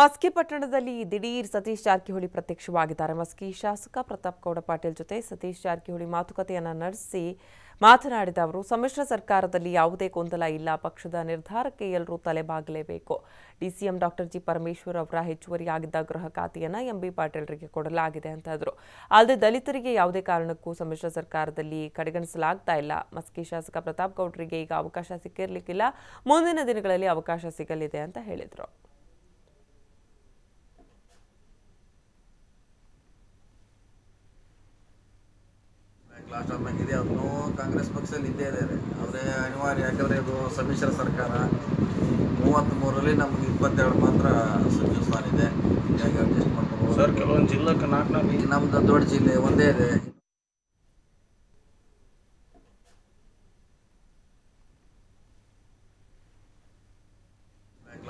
ಮಸ್ಕಿ ಪಟ್ಟಣದಲ್ಲಿ ದಿಢೀರ್ ಸತೀಶ್ ಜಾರಕಿಹೊಳಿ ಪ್ರತ್ಯಕ್ಷವಾಗಿದ್ದಾರೆ. ಮಸ್ಕಿ ಶಾಸಕ ಪ್ರತಾಪ್ ಗೌಡ ಪಾಟೀಲ್ ಜೊತೆ ಸತೀಶ್ ಜಾರಕಿಹೊಳಿ ಮಾತುಕತೆಯನ್ನ ನಡೆಸಿ ಮಾತನಾಡಿದ ಅವರು, ಸಮ್ಮಿಶ್ರ ಸರ್ಕಾರದಲ್ಲಿ ಯಾವುದೇ ಗೊಂದಲ ಇಲ್ಲ, ಪಕ್ಷದ ನಿರ್ಧಾರಕ್ಕೆ ಎಲ್ಲರೂ ತಲೆಬಾಗಲೇಬೇಕು. ಡಿಸಿಎಂ ಡಾಕ್ಟರ್ ಜಿ ಪರಮೇಶ್ವರ್ ಅವರ ಹೆಚ್ಚುವರಿಯಾಗಿದ್ದ ಗೃಹ ಖಾತೆಯನ್ನ ಎಂಬಿ ಪಾಟೀಲ್ರಿಗೆ ಕೊಡಲಾಗಿದೆ ಅಂತ ಇದ್ರು ಅಲ್ಲದೆ ದಲಿತರಿಗೆ ಯಾವುದೇ ಕಾರಣಕ್ಕೂ ಸಮ್ಮಿಶ್ರ ಸರ್ಕಾರದಲ್ಲಿ ಕಡೆಗಣಿಸಲಾಗ್ತಾ ಇಲ್ಲ. ಮಸ್ಕಿ ಶಾಸಕ ಪ್ರತಾಪ್ ಗೌಡ್ರಿಗೆ ಈಗ ಅವಕಾಶ ಸಿಕ್ಕಿರಲಿಕ್ಕಿಲ್ಲ. ಮುಂದಿನ ದಿನಗಳಲ್ಲಿ ಅವಕಾಶ ಸಿಗಲಿದೆ ಅಂತ ಹೇಳಿದರು. ಟೈಮ್ ಆಗಿದೆ ಕಾಂಗ್ರೆಸ್ ಪಕ್ಷದಲ್ಲಿ ಇದ್ದೇ ಇದ್ದಾರೆ. ಆದರೆ ಅನಿವಾರ್ಯ ಯಾಕಂದರೆ ಇದು ಸಮ್ಮಿಶ್ರ ಸರ್ಕಾರ. ಮೂವತ್ತ್ಮೂರರಲ್ಲಿ ನಮಗೆ ಇಪ್ಪತ್ತೆರಡು ಮಾತ್ರ ಸಚಿವ ಸ್ಥಾನ ಇದೆ. ಹೀಗಾಗಿ ಅಡ್ಜಸ್ಟ್ ಮಾಡ್ಕೊಂಡು ಸರ್ ಕೆಲವೊಂದು ಜಿಲ್ಲೆಗೆ ನಾಲ್ಕು ನಾಲ್ಕು ಈಗ ನಮ್ದು ದೊಡ್ಡ ಜಿಲ್ಲೆ ಒಂದೇ ಇದೆ.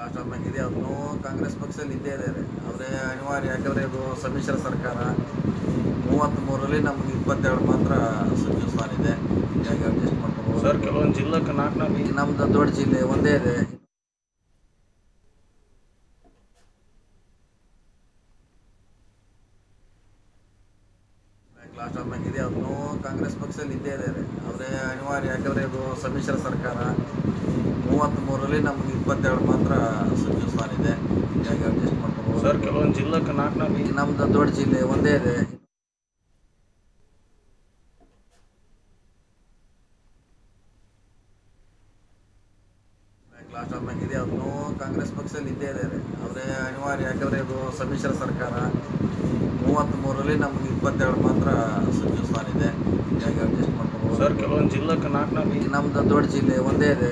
ಲಾಸ್ಟ್ ಟೈಮ್ ಇದೆ ಅದನ್ನೂ ಕಾಂಗ್ರೆಸ್ ಪಕ್ಷದಲ್ಲಿ ಇದ್ದೇ ಇದ್ದಾರೆ. ಆದರೆ ಅನಿವಾರ್ಯ ಯಾಕಂದರೆ ಇದು ಸಮ್ಮಿಶ್ರ ಸರ್ಕಾರ. ಮೂವತ್ತ್ಮೂರರಲ್ಲಿ ನಮಗೆ ಇಪ್ಪತ್ತೆರಡು ಮಾತ್ರ ಸಚಿವ ಸ್ಥಾನ ಇದೆ. ಹೀಗಾಗಿ ಅಡ್ಜಸ್ಟ್ ಮಾಡ್ಕೊಂಡು ಸರ್ ಕೆಲವೊಂದು ಜಿಲ್ಲೆಗೆ ನಾಲ್ಕು ನಾಲ್ಕು ನಮ್ದು ದೊಡ್ಡ ಜಿಲ್ಲೆ ಒಂದೇ ಇದೆ. ಲಾಸ್ಟ್ ಇದೆ. ಅದನ್ನು ಕಾಂಗ್ರೆಸ್ ಪಕ್ಷದಲ್ಲಿ ಇದ್ದೇ ಇದ್ದಾರೆ ಆದರೆ ಅನಿವಾರ್ಯ ಯಾಕಂದರೆ ಇದು ಸಮ್ಮಿಶ್ರ ಸರ್ಕಾರ. ಮೂವತ್ತ್ಮೂರರಲ್ಲಿ ನಮಗೆ ಇಪ್ಪತ್ತೆರಡು ಮಾತ್ರ ಸಚಿವ ಸ್ಥಾನ ಇದೆ. ಹೀಗಾಗಿ ಅಡ್ಜಸ್ಟ್ ಮಾಡ್ಕೊಂಡು ಸರ್ ಕೆಲವೊಂದು ಜಿಲ್ಲೆಗೆ ನಾಲ್ಕು ನಾಲ್ಕು ನಮ್ದು ದೊಡ್ಡ ಜಿಲ್ಲೆ ಒಂದೇ ಇದೆ. ಲಾಸ್ಟ್ ಟೈಮ್ ಆಗಿದೆ ಅದನ್ನು ಕಾಂಗ್ರೆಸ್ ಪಕ್ಷದಲ್ಲಿ ಇದ್ದೇ ಇದ್ದಾರೆ ಅವರೇ ಅನಿವಾರ್ಯ ಯಾಕಂದರೆ ಇದು ಸಮ್ಮಿಶ್ರ ಸರ್ಕಾರ. ಮೂವತ್ತ್ಮೂರರಲ್ಲಿ ನಮಗೆ ಇಪ್ಪತ್ತೆರಡು ಮಾತ್ರ ಸಚಿವ ಸ್ಥಾನ ಇದೆ. ಹೀಗಾಗಿ ಅಡ್ಜಸ್ಟ್ ಮಾಡ್ಕೊಂಡು ಸರ್ ಕೆಲವೊಂದು ಜಿಲ್ಲೆಗೆ ನಾಲ್ಕು ನಮ್ಮದು ಈಗ ದೊಡ್ಡ ಜಿಲ್ಲೆ ಒಂದೇ ಇದೆ.